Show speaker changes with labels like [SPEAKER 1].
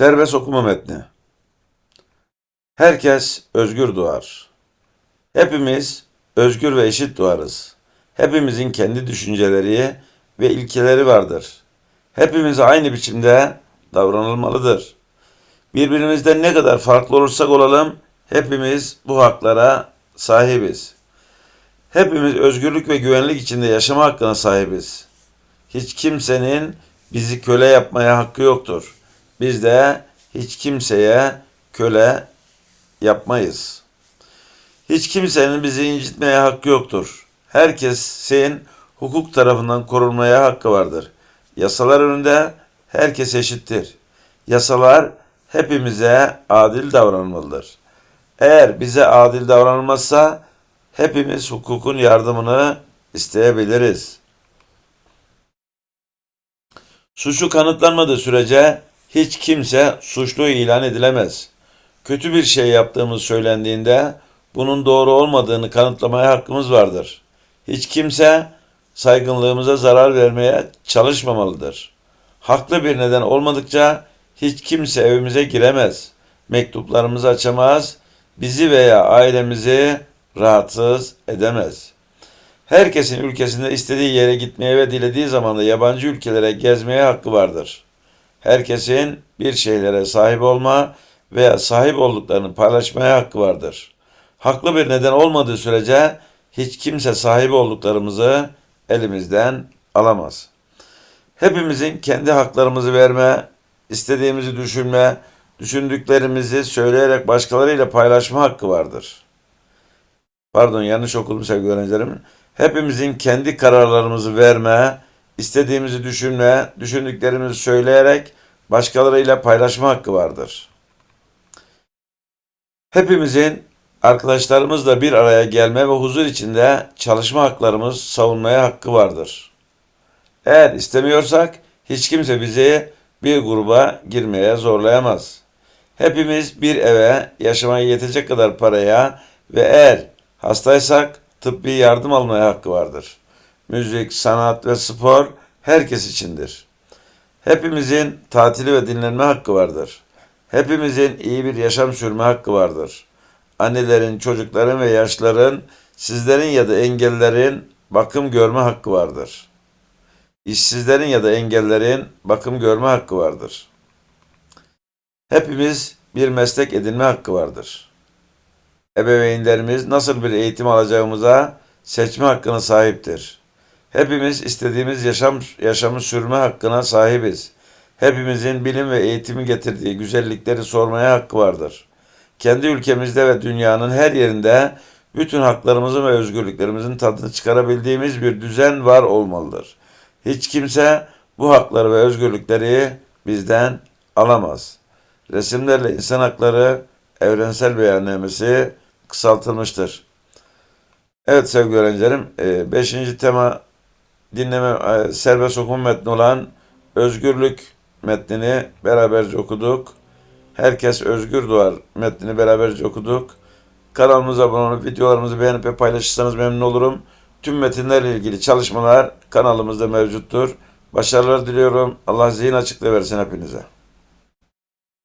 [SPEAKER 1] Serbest okuma metni. Herkes özgür doğar. Hepimiz özgür ve eşit doğarız. Hepimizin kendi düşünceleri ve ilkeleri vardır. Hepimiz aynı biçimde davranılmalıdır. Birbirimizden ne kadar farklı olursak olalım, hepimiz bu haklara sahibiz. Hepimiz özgürlük ve güvenlik içinde yaşama hakkına sahibiz. Hiç kimsenin bizi köle yapmaya hakkı yoktur. Biz de hiç kimseye köle yapmayız. Hiç kimsenin bizi incitmeye hakkı yoktur. Herkesin hukuk tarafından korunmaya hakkı vardır. Yasalar önünde herkes eşittir. Yasalar hepimize adil davranmalıdır. Eğer bize adil davranılmazsa hepimiz hukukun yardımını isteyebiliriz. Suçu kanıtlanmadığı sürece hiç kimse suçlu ilan edilemez. Kötü bir şey yaptığımız söylendiğinde bunun doğru olmadığını kanıtlamaya hakkımız vardır. Hiç kimse saygınlığımıza zarar vermeye çalışmamalıdır. Haklı bir neden olmadıkça hiç kimse evimize giremez. Mektuplarımızı açamaz, bizi veya ailemizi rahatsız edemez. Herkesin ülkesinde istediği yere gitmeye ve dilediği zaman da yabancı ülkelere gezmeye hakkı vardır. Herkesin bir şeylere sahip olma veya sahip olduklarını paylaşmaya hakkı vardır. Haklı bir neden olmadığı sürece hiç kimse sahip olduklarımızı elimizden alamaz. Hepimizin kendi haklarımızı verme, istediğimizi düşünme, düşündüklerimizi söyleyerek başkalarıyla paylaşma hakkı vardır. Pardon yanlış okudum sevgili öğrencilerim. Hepimizin kendi kararlarımızı verme, istediğimizi düşünme, düşündüklerimizi söyleyerek başkalarıyla paylaşma hakkı vardır. Hepimizin arkadaşlarımızla bir araya gelme ve huzur içinde çalışma haklarımız savunmaya hakkı vardır. Eğer istemiyorsak hiç kimse bizi bir gruba girmeye zorlayamaz. Hepimiz bir eve yaşamaya yetecek kadar paraya ve eğer hastaysak tıbbi yardım almaya hakkı vardır. Müzik, sanat ve spor herkes içindir. Hepimizin tatili ve dinlenme hakkı vardır. Hepimizin iyi bir yaşam sürme hakkı vardır. Annelerin, çocukların ve yaşların, sizlerin ya da engellerin bakım görme hakkı vardır. İşsizlerin ya da engellerin bakım görme hakkı vardır. Hepimiz bir meslek edinme hakkı vardır. Ebeveynlerimiz nasıl bir eğitim alacağımıza seçme hakkına sahiptir. Hepimiz istediğimiz yaşam yaşamı sürme hakkına sahibiz. Hepimizin bilim ve eğitimin getirdiği güzellikleri sormaya hakkı vardır. Kendi ülkemizde ve dünyanın her yerinde bütün haklarımızın ve özgürlüklerimizin tadını çıkarabildiğimiz bir düzen var olmalıdır. Hiç kimse bu hakları ve özgürlükleri bizden alamaz. Resimlerle insan hakları evrensel beyannamesi kısaltılmıştır. Evet sevgili öğrencilerim, 5. tema dinleme e, serbest okuma metni olan özgürlük metnini beraberce okuduk. Herkes özgür doğar metnini beraberce okuduk. Kanalımıza abone olup videolarımızı beğenip ve paylaşırsanız memnun olurum. Tüm metinlerle ilgili çalışmalar kanalımızda mevcuttur. Başarılar diliyorum. Allah zihin açıklığı versin hepinize.